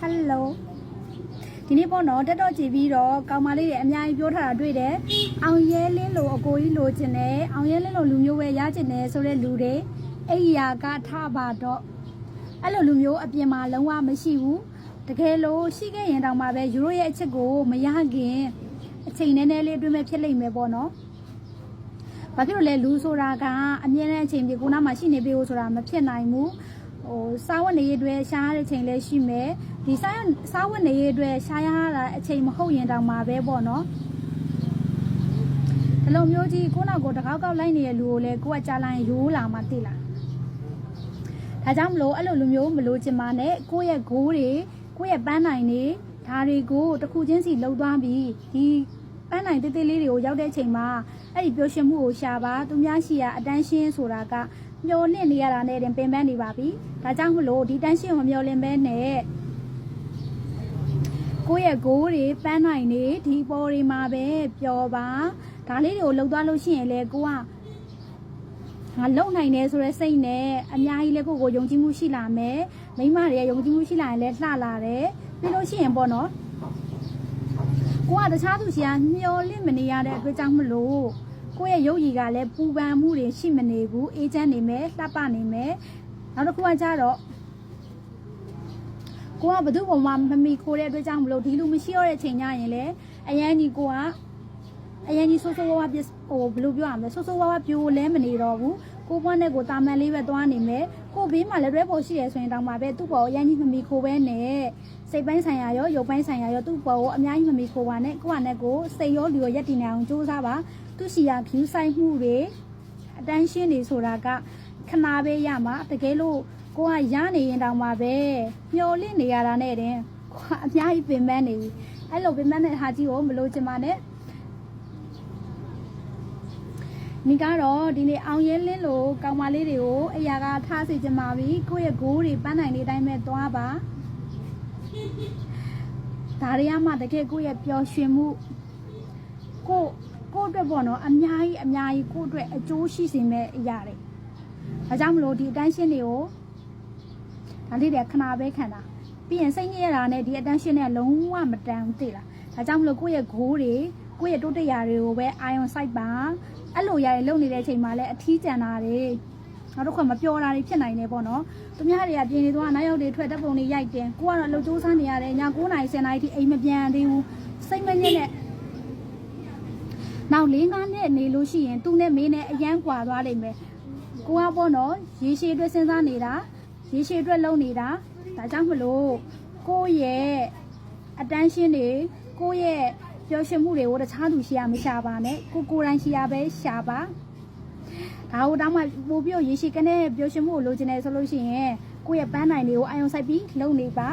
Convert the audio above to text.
ဟယ်လိုဒီနေ့ပေါ့နော်တက်တော့ကြည့်ပြီးတော့ကောင်မလေးတွေအများကြီးပြောထားတာတွေ့တယ်အောင်ရဲလင်းလိုအကိုကြီးလိုချင်တယ်အောင်ရဲလင်းလိုလူမျိုးပဲရချင်တယ်ဆိုတဲ့လူတွေအဲ့ဒီယာကထပါတော့အဲ့လိုလူမျိုးအပြင်မှာလုံးဝမရှိဘူးတကယ်လို့ရှိခဲ့ရင်တောင်မှပဲယူရိုရဲ့အချက်ကိုမရခင်အချိန်နည်းနည်းလေးအတွင်းမဲ့ဖြစ်လိမ့်မယ်ပေါ့နော်ဘာဖြစ်လို့လဲလူဆိုတာကအမြဲတမ်းအချိန်ပြေကိုနားမှာရှိနေပြီဆိုတာမဖြစ်နိုင်ဘူး ဟိုစားဝတ်နေရေးအတွက်ရှားရတဲ့ချိန်လည်းရှိမယ်ဒီစားစားဝတ်နေရေးအတွက်ရှားရတာအချိန်မဟုတ်ရင်တောင်မှပဲပေါ့နော်ဒီလိုမျိုးကြီးကိုနောက်ကိုတကောက်ကောက်လိုက်နေတဲ့လူကိုလည်းကိုကကြားလိုက်ရိုးလာမှသိလားဒါကြောင့်မလို့အဲ့လိုလူမျိုးမလို့ချင်ပါနဲ့ကိုယ့်ရဲ့ဂိုးတွေကိုယ့်ရဲ့ပန်းနိုင်တွေဒါတွေကိုတစ်ခုချင်းစီလှုပ်သွားပြီးဒီပန်းနိုင်တေးသေးလေးတွေကိုရောက်တဲ့အချိန်မှာအဲ့ဒီပျော်ရွှင်မှုကိုရှာပါသူများရှိရာအတန်းရှင်းဆိုတာက မျောလင့်နေရတာနဲ့တင်ပင်ပန်းနေပါပြီဒါကြောင့်မလို့ဒီတန်းရှင်းကိုမျောလင့်ပဲနဲ့ကိုယ့်ရဲ့ဂိုးတွေပန်းနိုင်တွေဒီပေါ်တွေမှာပဲပျော်ပါဒါလေးတွေကိုလှုပ်သွားလို့ရှိရင်လေကိုကငါလုံနိုင်တယ်ဆိုတဲ့စိတ်နဲ့အများကြီးလည်းကိုယ့်ကိုယုံကြည်မှုရှိလာမယ်မိန်းမတွေကယုံကြည်မှုရှိလာရင်လည်းလှလာတယ်ပြီးလို့ရှိရင်ပေါ့နော်ကိုကတခြားသူရှိကမျောလင့်မနေရတဲ့အတွက်ကြောင့်မလို့ ကိုယ့်ရဲ့ရုပ်ရည်ကလည်းပူပန်မှုတွေရှိမနေဘူးအေးချမ်းနေမယ်လှပနေမယ်နောက်တစ်ခုကကြတော့ကိုကဘယ်သူ့ပုံမှမမီခိုးတဲ့အတွက်ကြောင့်မလို့ဒီလူမရှိတော့တဲ့ချိန်ညရင်လေအရန်ကြီးကိုက အရင်ကြီးဆိုးဆိုးဝါးဝါပြစ်ဟိုဘယ်လိုပြောရမလဲဆိုးဆိုးဝါးဝါပြိုလဲမနေတော့ဘူးကိုဘွားနဲ့ကိုတာမန်လေးပဲသွားနေမယ်ကိုဘေးမှာလည်းရဲပေါ်ရှိရဆိုရင်တောင်မှပဲသူ့ပေါ်အရင်ကြီးမမီခိုးပဲနဲ့စိတ်ပိုင်းဆိုင်ရာရောရုပ်ပိုင်းဆိုင်ရာရောသူ့ပေါ်ကိုအများကြီးမမီခိုးပါနဲ့ကိုကနဲ့ကိုစိတ်ရောလူရောရက်တည်နေအောင်စူးစမ်းပါသူ့စီယာ view ဆိုင်မှုတွေအတန်းရှင်းနေဆိုတာကခဏပဲရမှာတကယ်လို့ကိုကရနေရင်တောင်မှပဲမျောလင့်နေရတာနဲ့တင်ကိုကအများကြီးပင်ပန်းနေပြီအဲ့လိုပင်ပန်းတဲ့ဟာကြီးကိုမလို့ချင်ပါနဲ့ မိကတော့ဒီနေ့အောင်ရဲလင်းလို့ကောင်မလေးတွေကိုအရာကထားစီကြမှာပြီကိုယ့်ရဲ့ဂိုးတွေပန်းနိုင်လေးတိုင်းပဲသွားပါဒါတွေကမှတကယ်ကိုယ့်ရဲ့ပျော်ရွှင်မှုကိုကိုယ့်အတွက်ပေါ့နော်အများကြီးအများကြီးကိုယ့်အတွက်အကျိုးရှိစေမဲ့အရာတွေဒါကြောင့်မလို့ဒီအတန်းရှင်းတွေကိုဒါလေးတွေခဏပဲခံတာပြီးရင်စိတ်ညစ်ရတာနဲ့ဒီအတန်းရှင်းတွေကလုံးဝမတန်ဘူးသိလားဒါကြောင့်မလို့ကိုယ့်ရဲ့ဂိုးတွေကိုယ့်ရဲ့တိုးတက်ရာတွေကိုပဲအာယုံစိုက်ပါ အဲ့လိုရရလုံနေတဲ့အချိန်မှာလည်းအထီးကျန်တာတွေနောက်တစ်ခါမပြောတာတွေဖြစ်နိုင်တယ်ပေါ့နော်သူများတွေကပြင်နေသွားနောက်ရောက်တွေထွက်တပ်ပုံတွေရိုက်တယ်ကိုကတော့လှုပ်ကြိုးစားနေရတယ်ည9နာရီ10နာရီထိအိမ်မပြန်သေးဘူးစိတ်မညစ်နဲ့နောက်၄၅နှစ်နေလို့ရှိရင်သူနဲ့မင်းနဲ့အရန်ကွာသွားလိမ့်မယ်ကိုကပေါ့နော်ရေရှည်အတွက်စဉ်းစားနေတာရေရှည်အတွက်လုပ်နေတာဒါကြောင့်မလို့ကိုယ့်ရဲ့အတန်းရှင်းတွေကိုယ့်ရဲ့ ပျော်ရွှင်မှုတွေကိုတခြားသူရှိရမရှာပါနဲ့ကိုကိုယ်တိုင်ရှိရပဲရှာပါဒါဟိုတောင်းမှပို့ပြီးရေရှည်ကနေပျော်ရွှင်မှုကိုလိုချင်တယ်ဆိုလို့ရှိရင်ကိုယ့်ရဲ့ပန်းနိုင်တွေကိုအာယုံစိုက်ပြီးလုပ်နေပါ